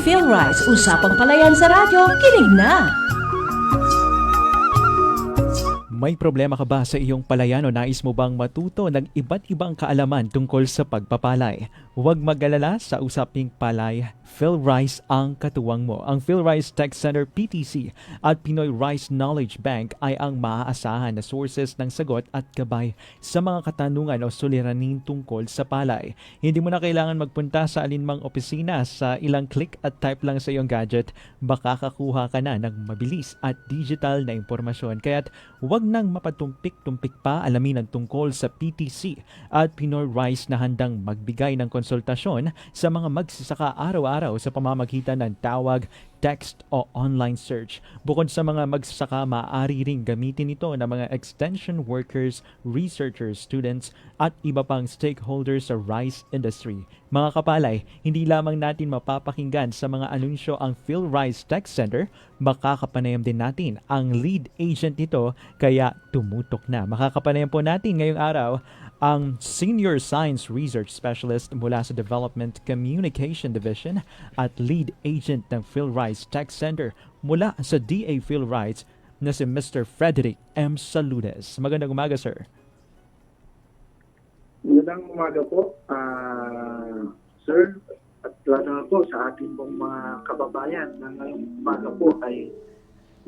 PhilRise, usapang palayan sa radyo, kinig na! May problema ka ba sa iyong palayan o nais mo bang matuto ng iba't ibang kaalaman tungkol sa pagpapalay? Huwag mag-alala sa usaping palay, Phil Rice ang katuwang mo. Ang Phil Rice Tech Center PTC at Pinoy Rice Knowledge Bank ay ang maaasahan na sources ng sagot at gabay sa mga katanungan o suliranin tungkol sa palay. Hindi mo na kailangan magpunta sa alinmang opisina sa ilang click at type lang sa iyong gadget, baka kakuha ka na ng mabilis at digital na impormasyon. Kaya't huwag nang mapatumpik-tumpik pa alamin ang tungkol sa PTC at Pinoy Rice na handang magbigay ng konsultasyon sa mga magsasaka araw-araw sa pamamagitan ng tawag, text o online search. Bukod sa mga magsasaka, maaari ring gamitin ito ng mga extension workers, researchers, students at iba pang stakeholders sa rice industry. Mga kapalay, hindi lamang natin mapapakinggan sa mga anunsyo ang Phil Rice Tech Center, makakapanayam din natin ang lead agent nito kaya tumutok na. Makakapanayam po natin ngayong araw ang Senior Science Research Specialist mula sa Development Communication Division at Lead Agent ng PhilRice Tech Center mula sa DA PhilRice na si Mr. Frederick M. Saludes. Magandang umaga, sir. Magandang umaga po, ah, sir, at lalo na po sa ating mga kababayan na ngayong umaga po ay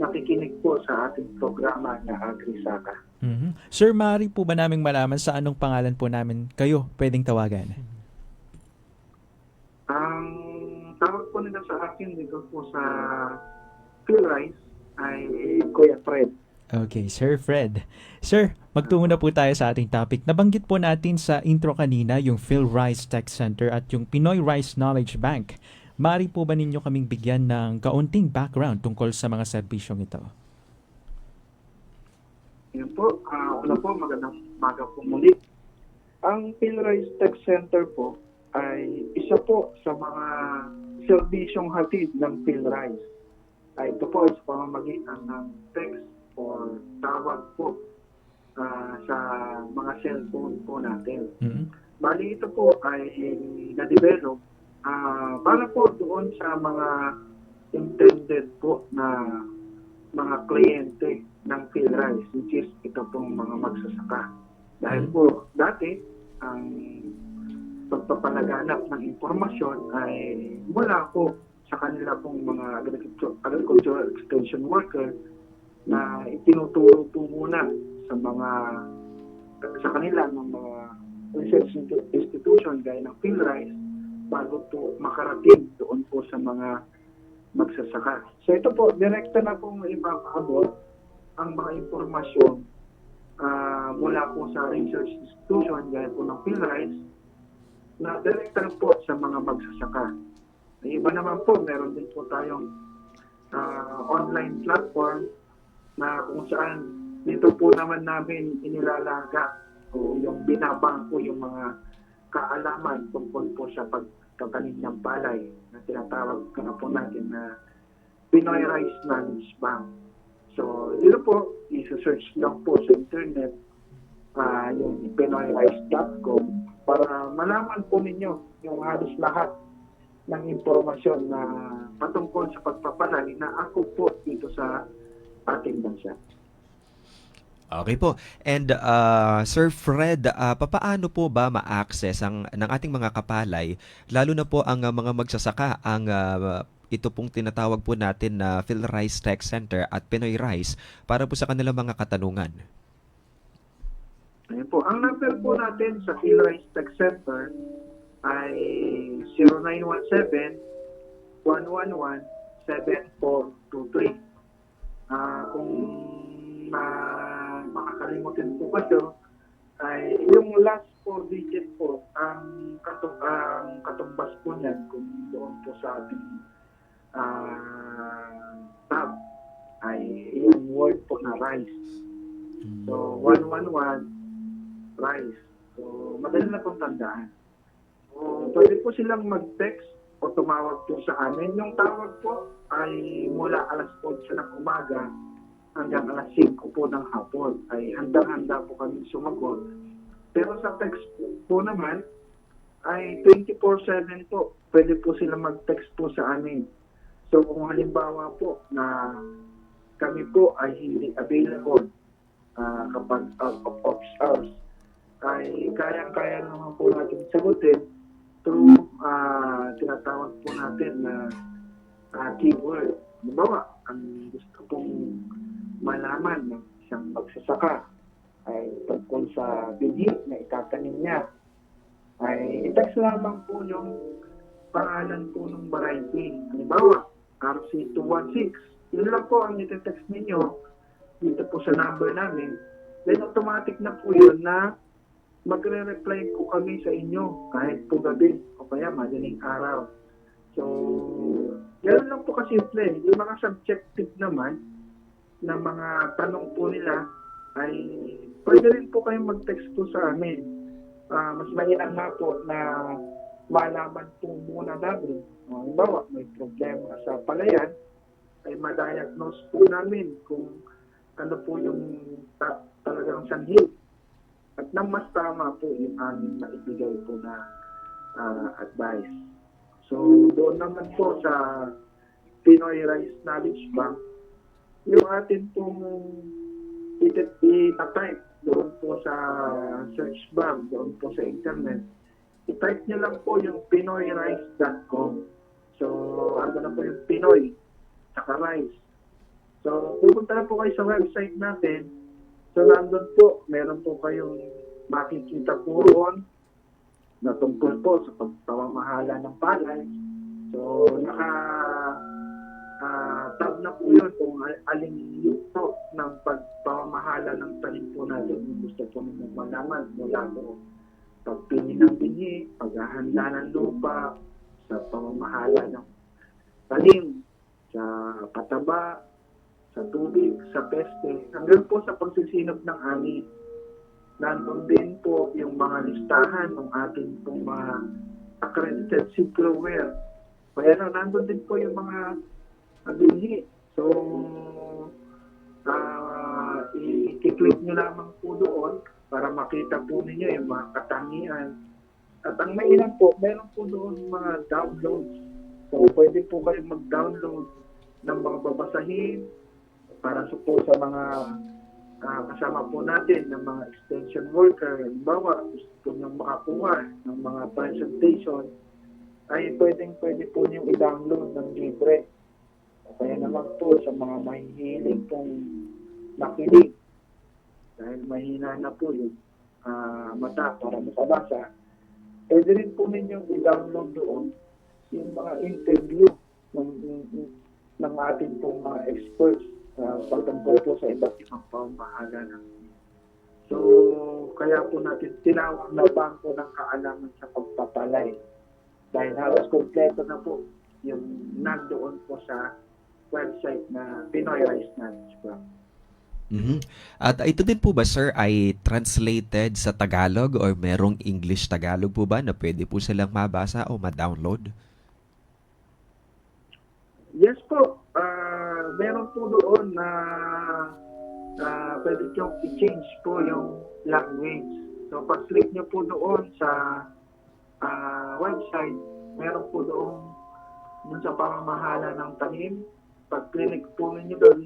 nakikinig po sa ating programa na Agrisaka. Mhm. Sir, maaari po ba naming malaman sa anong pangalan po namin kayo pwedeng tawagan? Ang tawag po nila sa akin dito po sa PhilRice ay Kuya Fred. Okay, Sir Fred. Sir, magtungo na po tayo sa ating topic. Nabanggit po natin sa intro kanina yung Phil Rice Tech Center at yung Pinoy Rice Knowledge Bank. Mari po ba ninyo kaming bigyan ng kaunting background tungkol sa mga serbisyong ito? Yan po, ah, una po, magandang umaga po muli. Ang PhilRice Tech Center po ay isa po sa mga serbisyong hatid ng PhilRice. Ay ito po sa pamamagitan ng text or tawag po ah, sa mga cellphone po natin. Mhm. Bali ito po ay na-develop ah, para po doon sa mga intended po na mga kliyente ng PhilRice, which is ito pong mga magsasaka. Dahil po dati, ang pagpapalaganap ng impormasyon ay mula po sa kanila pong mga agriculture, agricultural extension worker na itinuturo po muna sa mga sa kanila ng mga research institu- institution gaya ng PhilRice bago po makarating doon po sa mga magsasaka. So ito po, direkta na pong ipapaabot ang mga impormasyon ah, mula po sa research institution gaya po ng PhilRice na direkta po sa mga magsasaka. Yung iba naman po, meron din po tayong ah, online platform na kung saan dito po naman namin inilalaga o yung binabang po yung mga kaalaman tungkol po sa pagtatanim ng palay na tinatawag ka na po natin na Pinoy Rice Knowledge Bank. So, dito po, isa-search lang po sa internet ah yung pinoyrice.com para malaman po ninyo yung halos lahat ng impormasyon na patungkol sa pagpapalay na ako po dito sa ating bansa. Okay po. And uh, Sir Fred, uh, papaano po ba ma-access ang ng ating mga kapalay lalo na po ang uh, mga magsasaka ang uh, ito pong tinatawag po natin na Phil Rice Tech Center at Pinoy Rice para po sa kanilang mga katanungan. Ayan po. Ang number po natin sa PhilRice Tech Center ay 0917-111-7423. Ah, kung ma makakalimutin po kayo, ay yung last four digit po, ang, katub ang katumbas po niyan kung doon po sa ating ah, tab ay yung word po na rice. So, 111 rice. So, madali na pong tandaan. So, pwede po silang mag-text o tumawag po sa amin. Yung tawag po ay mula alas 8 ng umaga hanggang alas 5 po ng hapon. Ay handang-handa po kami sumagot. Pero sa text po, naman ay 24-7 po pwede po sila mag-text po sa amin. So kung halimbawa po na kami po ay hindi available ah, kapag out of office hours, ay kayang-kaya naman po natin sagutin through ah, tinatawag po natin na ah, keyword. Halimbawa, ang gusto pong malaman ng isang magsasaka ay tungkol sa bigi na itatanim niya ay i-text lamang po yung pangalan po ng variety. Halimbawa, RC216. Yun lang po ang iti-text ninyo dito po sa number namin. Then automatic na po yun na magre-reply po kami sa inyo kahit po gabi o kaya madaling araw. So, ganoon lang po kasimple. Yung mga subjective naman na mga tanong po nila ay pwede rin po kayong mag-text po sa amin. Ah, mas mainam nga po na malaman po muna namin. Uh, halimbawa, may problema sa palayan, ay ma-diagnose po namin kung ano po yung ta- talagang sanhi. At nang mas tama po yung aming maibigay po na ah, advice. So, doon naman po sa Pinoy Rice Knowledge Bank, yung atin pong itatype doon po sa search bar, doon po sa internet, i-type nyo lang po yung pinoyrice.com. So, ano na po yung Pinoy, saka rice. So, pupunta na po kayo sa website natin. So, nandun po, meron po kayong makikita po roon na tungkol po sa pagpamamahala ng palay. So, naka ah, tab na po yun kung al- alin yung po ng pagpamamahala ng tanim po natin. Kung gusto po ninyo malaman mula po pagpili ng binhi, paghahanda ng lupa, sa pamamahala ng tanim, sa pataba, sa tubig, sa peste, hanggang po sa pagsisinop ng ani. Nandun din po yung mga listahan ng ating pong mga accredited seedgrowers. Kaya na, nandun din po yung mga binhi. So, ah i-click nyo lamang po doon para makita po ninyo yung mga katangian. At ang mainam po, meron po doon mga downloads. So, pwede po kayo mag-download ng mga babasahin para sa po sa mga ah, kasama po natin ng mga extension worker. Halimbawa, gusto nyo makakuha ng mga presentation ay pwedeng pwede po nyo i-download ng libre. O kaya naman po sa mga mahihilig pong makinig. Dahil mahina na po yung ah, mata para makabasa, pwede rin po ninyong i-download doon yung mga interview ng, ng, ng ating pong mga experts uh, pagtungkol po sa iba't ibang pamamahala ng So, kaya po natin tinawag na bangko ng kaalaman sa pagpapalay. Dahil halos kompleto na po yung nandoon po sa website na Pinoy Rice Knowledge Bank. Mhm. At ito din po ba, sir, ay translated sa Tagalog or merong English-Tagalog po ba na pwede po silang mabasa o ma-download? Yes po. Ah, meron po doon na uh, pwede nyo i-change po yung language. So, pag click nyo po doon sa ah, website, meron po doon dun sa pamamahala ng tanim. Pag click po ninyo doon,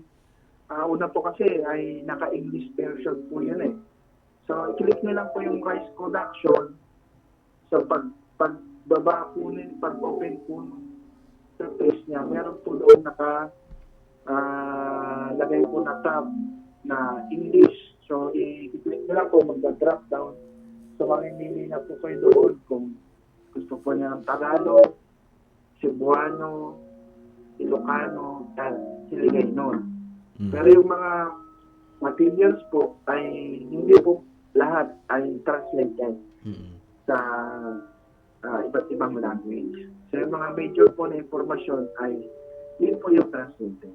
ah, una po kasi ay naka-English version po yun eh. So, i-click nyo lang po yung rice production. So, pag pagbaba po ninyo, pag-open po ng surface niya, meron po doon naka ah, lagay po na tab na English. So, i-click nyo lang po, magda-drop down. So, mamimili na po kayo doon kung gusto po niya ng Tagalog, Cebuano, Ilocano, at Hiligaynon. Mhm. Pero yung mga materials po ay hindi po lahat ay translated Mhm. sa ah, iba't ibang language. So yung mga major po na informasyon ay yun po yung translated.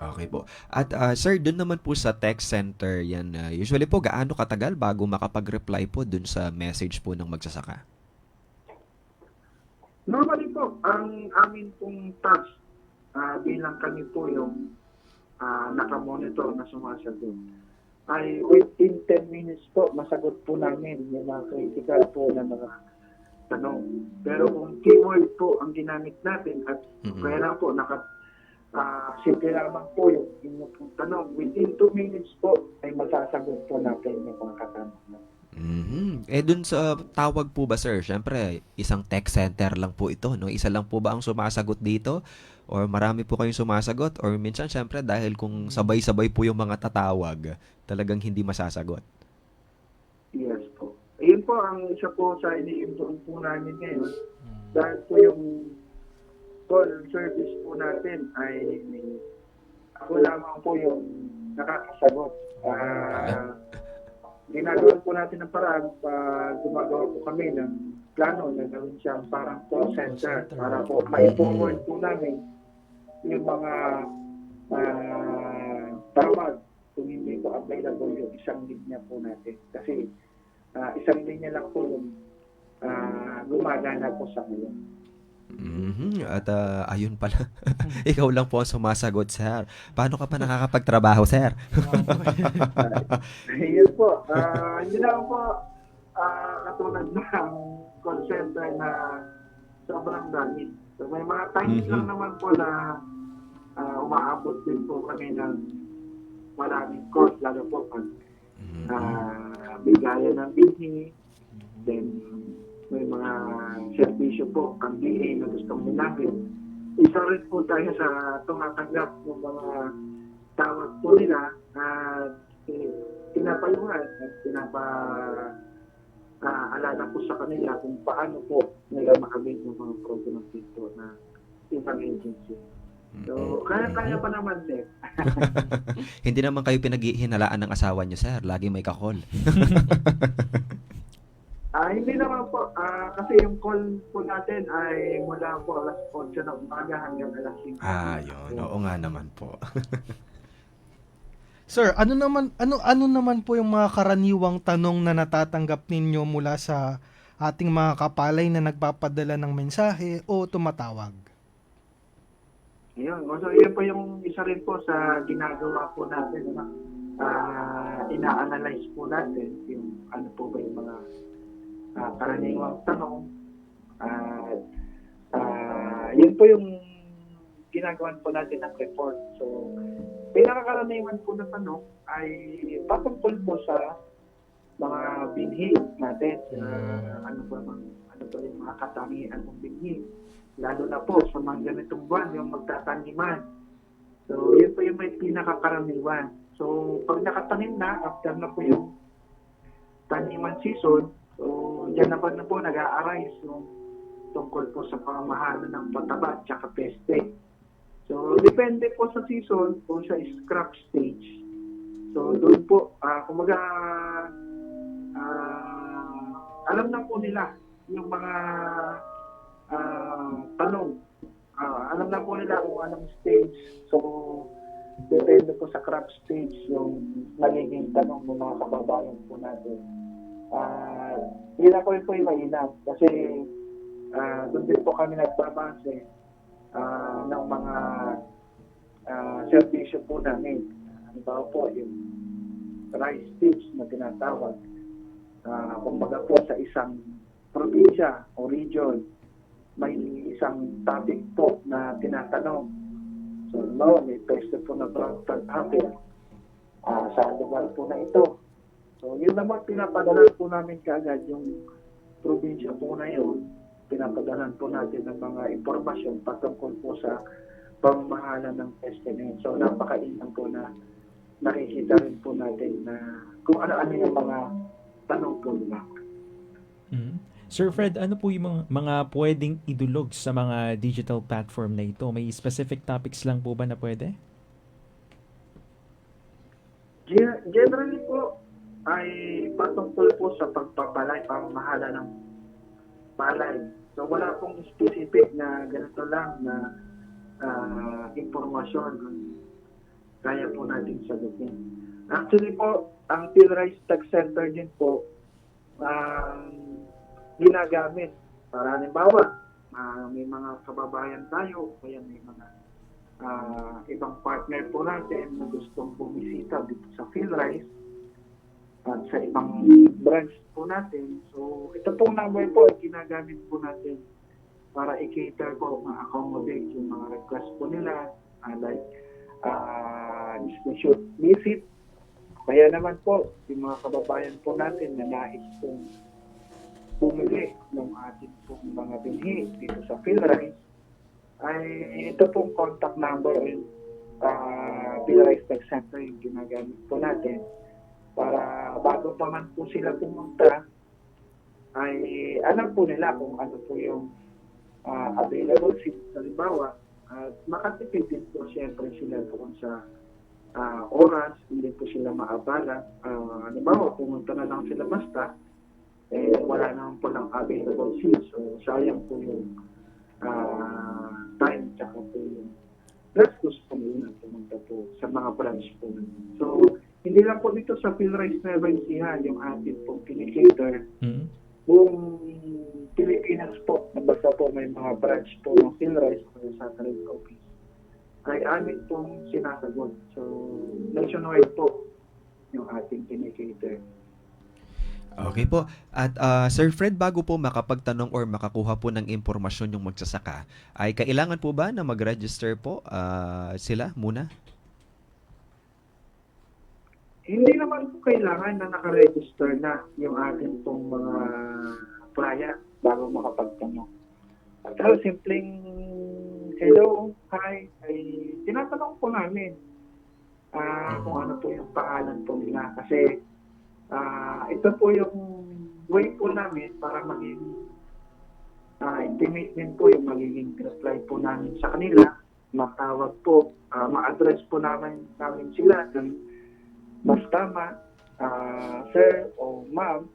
Okay po. At ah, sir, dun naman po sa text center, yan, ah, usually po, gaano katagal bago makapag-reply po dun sa message po ng magsasaka? Normally po, ang amin pong task ah, bilang kami po yung ah, nakamonitor na sumasagot ay within 10 minutes po masagot po namin yung mga critical po na mga tanong. Pero kung keyword po ang ginamit natin at Mm-mm. kaya lang po, naka, ah, simple lamang po yung inyong tanong. Within 2 minutes po, ay masasagot po natin yung mga katanungan. Mhm. Eh dun sa tawag po ba sir, syempre isang tech center lang po ito, no? Isa lang po ba ang sumasagot dito? Or marami po kayong sumasagot? Or minsan syempre dahil kung sabay-sabay po yung mga tatawag, talagang hindi masasagot. Yes po. Ayun po ang isa po sa ini-improve po namin ngayon. Dahil po yung call service po natin ay ako lamang po yung nakakasagot. Ah, ginagawa po natin ng paraan pa gumagawa po kami ng plano na gawin siyang parang call center para po ma-forward po namin yung mga ah, tawag kung hindi po available yung isang linya po natin. Kasi ah, isang linya lang po yung ah, gumagana po sa ngayon. Mhm. At ah, ayun pala. Ikaw lang po ang sumasagot, sir. Paano ka pa nakakapagtrabaho, sir? Yun po. Ah, hindi lang po ah, katulad ng call center na sobrang dami. So may mga times Mhm. lang naman po na ah, umaabot din po kami ng maraming calls, lalo po pag uh, bigayan ng bihi, then may mga servisyo po ang BA na gustong hinagin. Isa rin po tayo sa tumatanggap ng mga tawag po nila at eh, pinapayungan at pinapa ah, alala po sa kanila kung paano po nila makamit yung mga program dito na ibang agency. So, kaya-kaya pa naman din. Hindi naman kayo pinaghihinalaan ng asawa niyo, sir. Lagi may kakol. Ah, hindi naman po. Ah, kasi yung call po natin ay mula po alas 8 ng umaga hanggang alas 5. Ah, yun. Oo nga naman po. Sir, ano naman ano ano naman po yung mga karaniwang tanong na natatanggap ninyo mula sa ating mga kapalay na nagpapadala ng mensahe o tumatawag? Yun. So, yun po yung isa rin po sa ginagawa po natin. Ano? Ah, ina-analyze po natin yung ano po ba yung mga ah, karaniwang tanong. At ah, yun po yung ginagawan po natin ng report. So, pinakakaraniwan po na tanong ay patungkol po sa mga binhi natin. Ah, ano ba mga, ano ba yung mga katangian ng binhi lalo na po sa mga ganitong buwan, yung magtataniman. So, yun po yung may pinakakaraniwan. So, pag nakatanim na, after na po yung taniman season, so, dyan naman na po nag-a-arise yung tungkol po sa pamamahala ng pataba at saka peste. So, depende po sa season kung sa scrap stage. So, doon po, ah kumaga, ah, alam na po nila yung mga ah, tanong. Ah, alam na po nila kung anong stage. So, depende po sa crop stage yung magiging tanong ng mga kababayan po natin. Ah, yun ako po yung mainam. Kasi ah, doon din po kami nagbabase ah, ng mga ah, servisyo po namin. Ano ba po yung rice stage na tinatawag. Ah, kumbaga po sa isang probinsya o region, may isang topic po na tinatanong. So, no, may pwesto po na brown flag apple ah, sa lugar po na ito. So, yun naman pinapadala po namin kaagad yung probinsya po na yun. Pinapadalan po natin ng mga impormasyon patungkol po sa pamamahala ng yun. So, napakainam po na nakikita rin po natin na kung ano-ano yung mga tanong po nila. Mhm. Sir Fred, ano po yung mga, mga pwedeng idulog sa mga digital platform na ito? May specific topics lang po ba na pwede? Gen- Generally po, ay patungkol po sa pagpapalay, pamamahala ng palay. So wala pong specific na ganito lang na ah, impormasyon kaya po natin sagutin. Actually po, ang Philrice Tech Center din po ang ginagamit para halimbawa ah, may mga kababayan tayo, kaya may mga ah, ibang partner po natin na gustong bumisita dito sa Philrice at sa ibang branch po natin. So, ito pong number po ay ginagamit po natin para i-cater po, ma-accommodate yung mga request po nila, ah, like uh, shoot visit. Kaya naman po, yung mga kababayan po natin na nais pong bumili ng ating pong mga binhi dito sa PhilRice, ay ito pong contact number uh, PhilRice Tech Center yung ginagamit po natin para bago pa man po sila pumunta ay alam po nila kung ano po yung ah, available seats halimbawa at makatipid din po siyempre sila doon sa ah, oras, hindi po sila maabala. Ah, halimbawa, pumunta na lang sila basta, eh, wala naman po ng available seats. So, sayang po yung ah, time tsaka po yung gastos po nila pumunta po sa mga branch po. So, hindi lang po dito sa PhilRice Nueva Ecija yung ating pong kinikater Mhm. buong Pilipinas po, na basta po may mga branch po ng PhilRice o sa satellite office, ay amin pong sinasagot. So, nationwide po yung ating kinikater. Okay po. At ah, Sir Fred, bago po makapagtanong or makakuha po ng impormasyon yung magsasaka, ay kailangan po ba na mag-register po ah, sila muna? Hindi naman po kailangan na nakaregister na yung ating pong mga client bago makapagtanong. Uh, simpleng hello, hi, ay tinatanong po namin ah kung ano po yung pangalan po nila. Kasi ah ito po yung way po namin para maging ah intimate din po yung magiging reply po namin sa kanila. Matawag po, ah, ma-address po namin, namin sila ng mas tama, ah, sir o ma'am,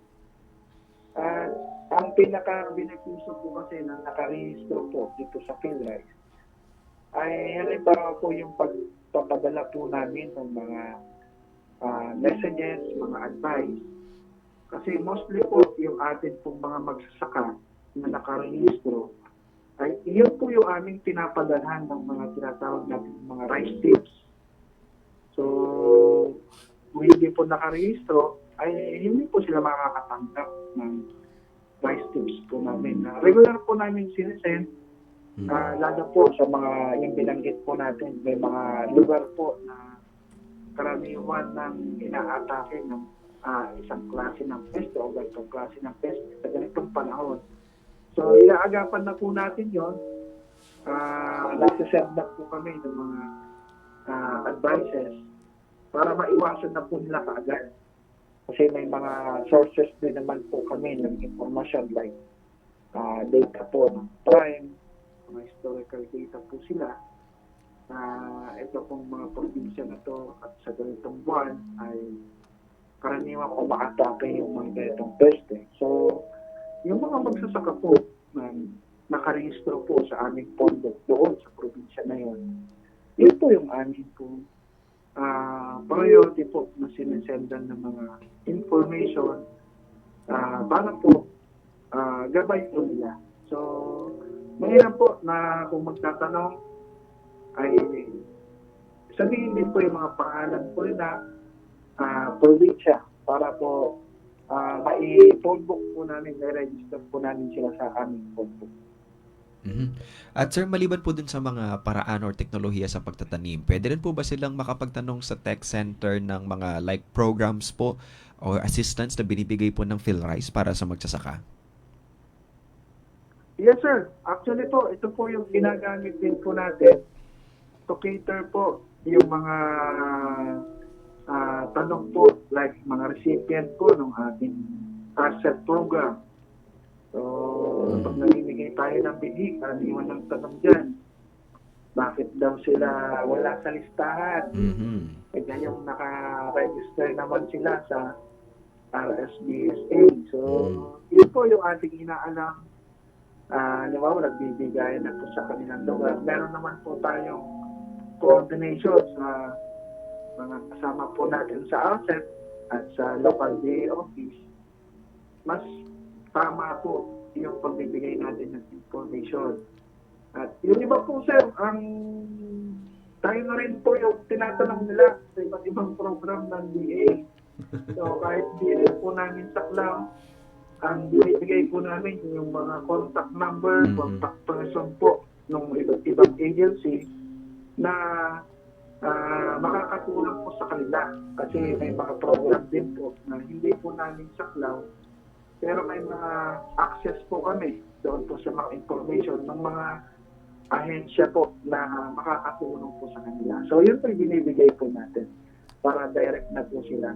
at ang pinaka-beneficio po kasi na nakarehistro po dito sa PhilRice ay halimbawa po yung pagpapadala po namin ng mga ah, messages, mga advice. Kasi mostly po yung atin pong mga magsasaka na nakarehistro ay iyon po yung aming pinapadalhan ng mga tinatawag natin mga rice tips. So, kung hindi po nakarehistro, ay hindi po sila makakatanggap ng rice tips po namin. na regular po namin sinesend, Mm. ah, lalo po sa mga yung binanggit po natin, may mga lugar po na karaniwan ng inaatake ng ah, isang klase ng peste o ganitong klase ng peste sa ganitong panahon. So, inaagapan na po natin yon uh, nagsasend na po kami ng mga ah, advices para maiwasan na po nila kaagad. Kasi may mga sources din naman po kami ng information like ah, data po ng prime, mga historical data po sila na ito pong mga probinsya na to at sa ganitong buwan ay karaniwan ko makatake yung mga ganitong peste. So, yung mga magsasaka po na nakarehistro po sa aming pondo doon sa probinsya na yon, yun po yung aming po ah priority po na sinisendan ng mga information ah para po ah gabay po nila. So, mahirap po na kung magtatanong ay sabihin din po yung mga pangalan po nila, ah probinsya para po ah mai-phone book po namin, mai-register po namin sila sa aming phone. Mhm. At sir, maliban po dun sa mga paraan or teknolohiya sa pagtatanim, pwede rin po ba silang makapagtanong sa tech center ng mga like programs po or assistance na binibigay po ng PhilRice para sa magsasaka? Yes, sir. Actually po, ito po yung ginagamit din po natin to cater po yung mga ah, tanong po like mga recipient po ng ating asset program. So, pag namimigay tayo ng bigay, karaniwan ng tanong dyan, bakit daw sila wala sa listahan? Mhm. Eh, yung naka-register naman sila sa RSBSA. So, yun po yung ating inaalam. Ah, uh, nagbibigay na po sa kanilang lugar. Meron naman po tayong coordination sa mga kasama po natin sa outset at sa local DA office. Mas tama po yung pagbibigay natin ng information. At yung iba po, sir, ang tayo na rin po yung tinatanong nila sa iba't ibang program ng DA. So kahit DA po namin saklang, ang binibigay po namin yung mga contact number, Mhm. contact person po ng iba't ibang agency na ah, makakatulong po sa kanila. Kasi may mga program din po na hindi po namin saklaw pero may mga access po kami doon po sa mga information ng mga ahensya po na makakatulong po sa kanila. So yun po yung binibigay po natin para direct na po sila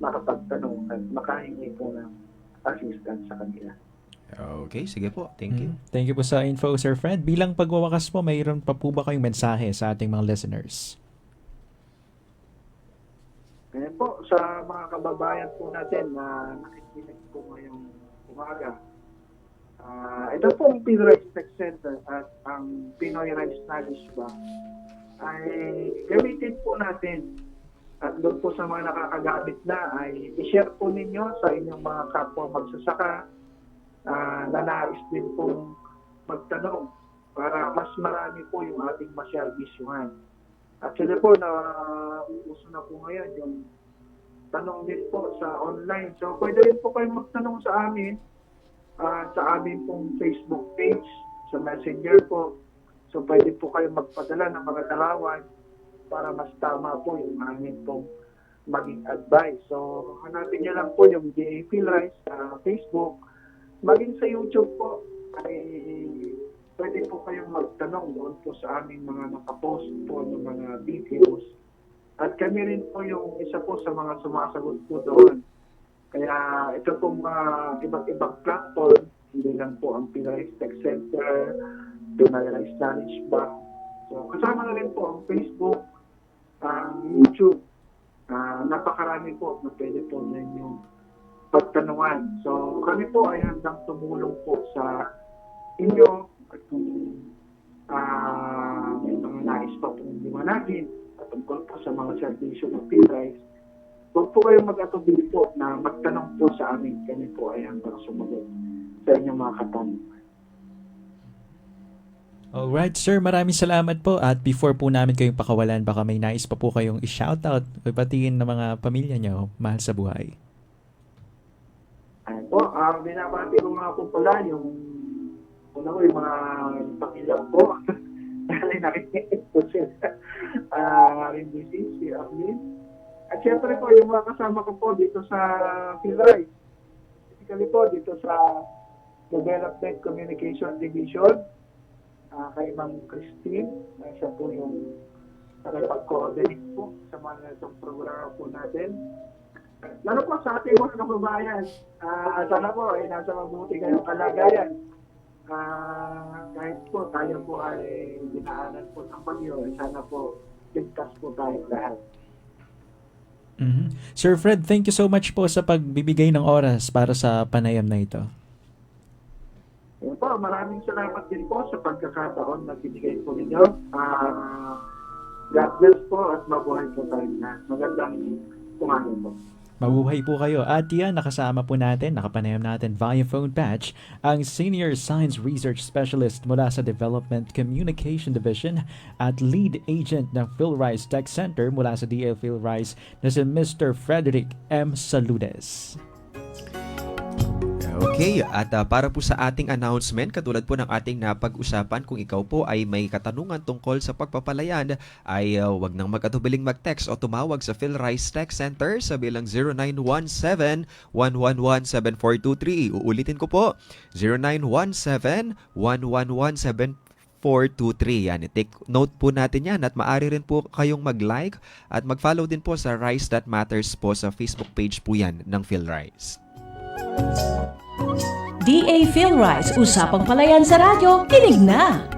makapagtanong at makahingi po ng assistance sa kanila. Okay, sige po. Thank you. Mm. Thank you po sa info, Sir Fred. Bilang pagwawakas po, mayroon pa po ba kayong mensahe sa ating mga listeners? Kaya po, sa mga kababayan po natin na nakikinig po ngayong umaga, ah ito po ang Pinoy Tech Center at ang Pinoy Rice Knowledge Bank ay gamitin po natin. At doon po sa mga nakakagamit na ay i-share po ninyo sa inyong mga kapwa magsasaka. Ah, na nais din pong magtanong para mas marami po yung ating maservisyuhan. Actually po, na uso na po ngayon yung tanong din po sa online. So, pwede rin po kayong magtanong sa amin ah, sa amin pong Facebook page, sa Messenger po. So, pwede po kayong magpadala ng mga dalawan para mas tama po yung amin pong maging advice. So, hanapin niyo lang po yung DAP Rice sa Facebook. Maging sa YouTube po, ay pwede po kayong magtanong doon po sa aming mga nakapost po ng mga videos. At kami rin po yung isa po sa mga sumasagot po doon. Kaya ito pong mga iba't ibang platform, hindi lang po ang Pinoy Tech Center, Rice Knowledge Bank. So kasama na rin po ang Facebook, ang YouTube. Ah, napakarami po na pwede po ninyong pagtanungan. So kami po ay handang tumulong po sa inyo at kung ah, may mga nais pa pong liwanagin tungkol po sa mga servisyo ng PRICE, huwag po kayong mag-atubili po na magtanong po sa amin. Kami po ay hanggang sumagot sa inyong mga katanungan. Alright, sir. Maraming salamat po. At before po namin kayong pakawalan, baka may nais pa po kayong i-shoutout o ipatingin ng mga pamilya nyo, mahal sa buhay. Ayan po, ang binabati ko mga po pala yung una ko yung mga pamilya ko. Dahil nakikinig po sila. Ah, rin busy, si Arlene. At syempre po, yung mga kasama ko po dito sa PhilRice. Basically po, dito sa Development Communication Division. Ah, kay Ma'am Christine. na siya po yung nakipag-coordinate po sa mga itong programa po natin. Lalo po sa ating mga kababayan, ah sana po ay nasa mabuti kayong kalagayan. Ah, kahit po tayo po ay dinaanan po ng bagyo, sana po ligtas po tayo lahat. Mhm. Sir Fred, thank you so much po sa pagbibigay ng oras para sa panayam na ito. Yun po, maraming salamat din po sa pagkakataon na binigay po ninyo. Ah, God bless po at mabuhay po tayo na. Magandang umaga po. Mabuhay po kayo. At yan, nakasama po natin, nakapanayam natin via phone patch, ang Senior Science Research Specialist mula sa Development Communication Division at Lead Agent ng PhilRice Tech Center mula sa DL PhilRice na si Mr. Frederick M. Saludes. Okay, at ah, para po sa ating announcement, katulad po ng ating napag-usapan, kung ikaw po ay may katanungan tungkol sa pagpapalayan, ay ah, wag nang mag-atubiling mag-text o tumawag sa PhilRice Tech Center sa bilang 0917-111-7423. Uulitin ko po, 0917-111-7423. Yan, take note po natin yan at maaari rin po kayong mag-like at mag-follow din po sa Rice That Matters po sa Facebook page po yan ng PhilRice. DA Phil Rice, Usapang Palayan sa Radyo, kinig na!